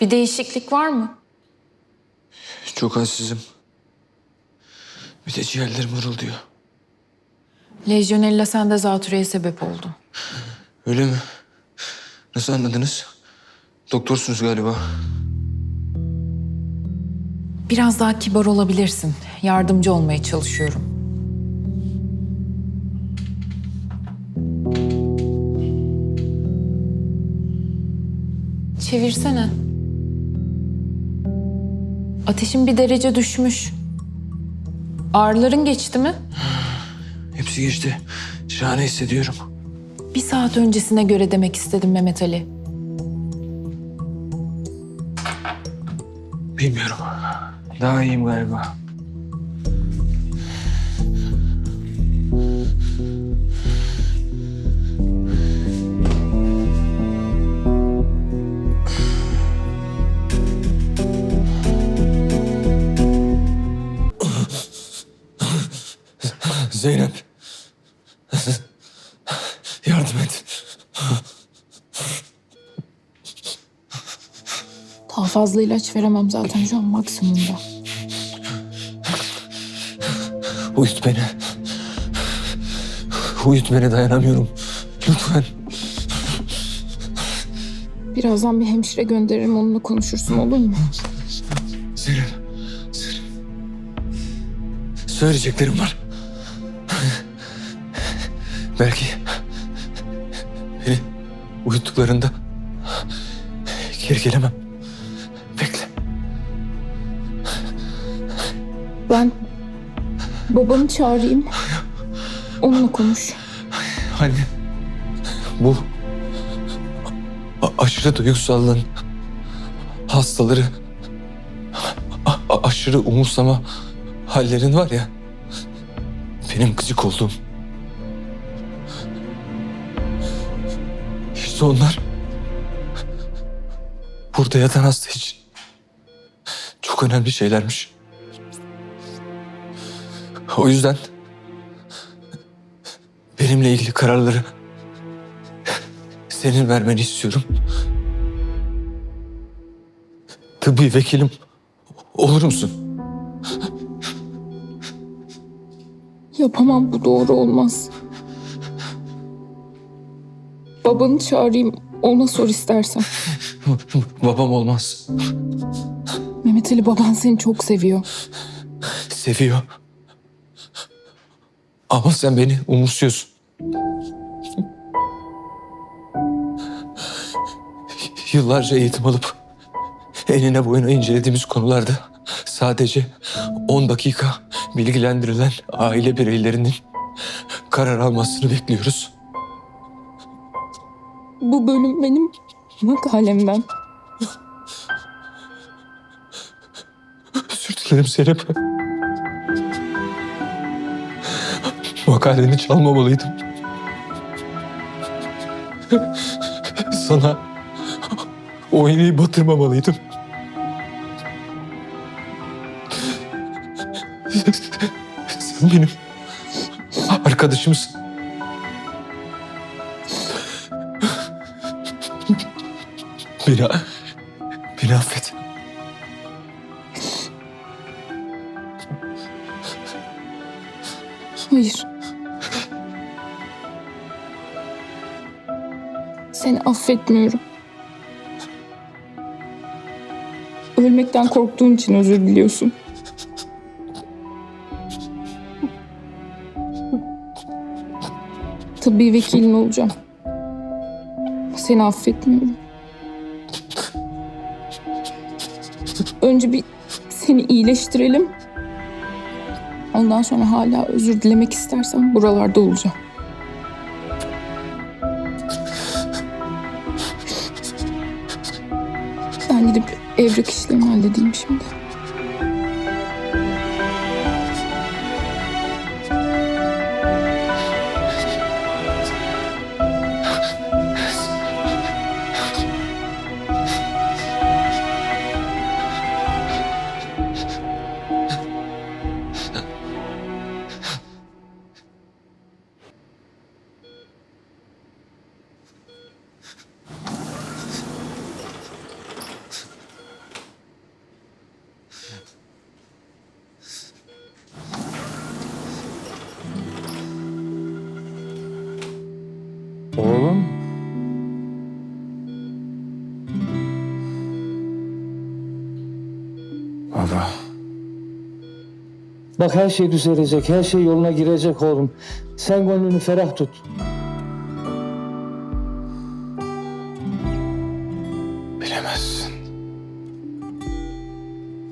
Bir değişiklik var mı? Çok halsizim. Bir de ciğerlerim hırıldıyor. Lejyonella sende zatürreye sebep oldu. Öyle mi? Nasıl anladınız? Doktorsunuz galiba. Biraz daha kibar olabilirsin. Yardımcı olmaya çalışıyorum. Çevirsene. Ateşin bir derece düşmüş. Ağrıların geçti mi? Hepsi geçti. Şahane hissediyorum. Bir saat öncesine göre demek istedim Mehmet Ali. Bilmiyorum. Daha iyiyim galiba. Zeynep. Yardım et. Daha fazla ilaç veremem zaten şu an maksimumda. Uyut beni. Uyut beni dayanamıyorum. Lütfen. Birazdan bir hemşire gönderirim onunla konuşursun olur mu? Zeynep. Zeynep. Söyleyeceklerim var. Belki beni uyuttuklarında geri gelemem. Bekle. Ben babanı çağırayım. Onunla konuş. Anne. Bu aşırı duygusallığın hastaları aşırı umursama hallerin var ya benim gıcık olduğum işte onlar burada yatan hasta için çok önemli şeylermiş. O yüzden benimle ilgili kararları senin vermeni istiyorum. Tıbbi vekilim olur musun? Yapamam bu doğru olmaz. Babanı çağırayım ona sor istersen. Babam olmaz. Mehmet Ali baban seni çok seviyor. Seviyor. Ama sen beni umursuyorsun. Yıllarca eğitim alıp enine boyuna incelediğimiz konularda sadece 10 dakika bilgilendirilen aile bireylerinin karar almasını bekliyoruz. Bu bölüm benim makalemden. Özür dilerim Zeynep. Makaleni çalmamalıydım. Sana o iğneyi batırmamalıydım. Sen benim arkadaşımsın. Beni, beni affet. Hayır. Seni affetmiyorum. Ölmekten korktuğun için özür diliyorsun. Tıbbi vekilin olacağım. Seni affetmiyorum. Önce bir seni iyileştirelim. Ondan sonra hala özür dilemek istersen buralarda olacağım. Ben gidip evrak işlerimi halledeyim şimdi. Oğlum. Baba. Bak her şey düzelecek, her şey yoluna girecek oğlum. Sen gönlünü ferah tut. Bilemezsin.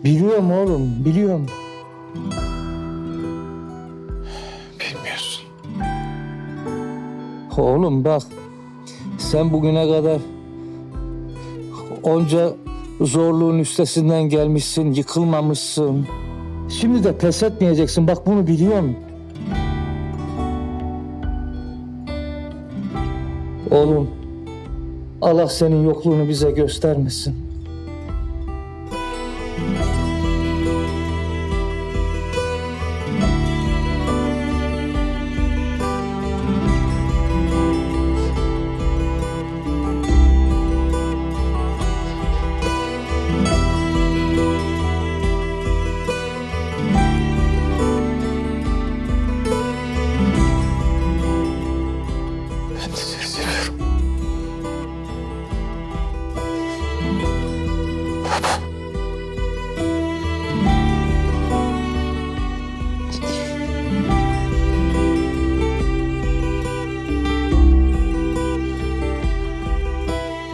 Biliyorum oğlum, biliyorum. Oğlum bak, sen bugüne kadar onca zorluğun üstesinden gelmişsin, yıkılmamışsın. Şimdi de pes etmeyeceksin, bak bunu biliyorum. Oğlum, Allah senin yokluğunu bize göstermesin.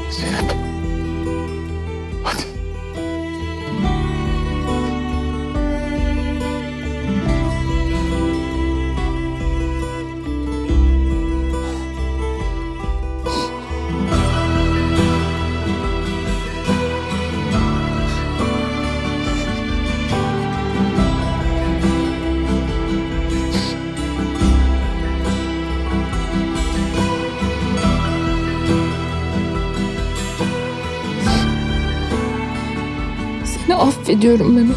Baba. Seni affediyorum Mehmet